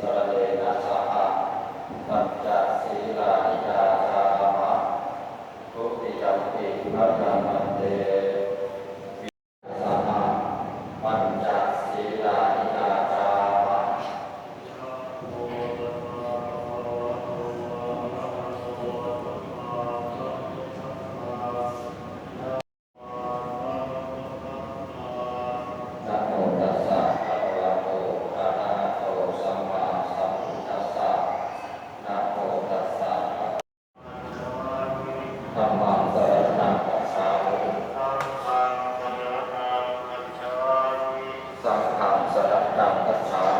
para ฟังธรรมสดับธรรมคัจฉา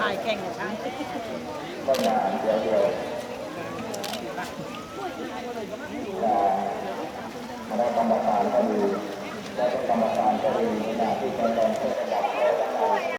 ถ่ายแข่งกงเนี่ยช้าง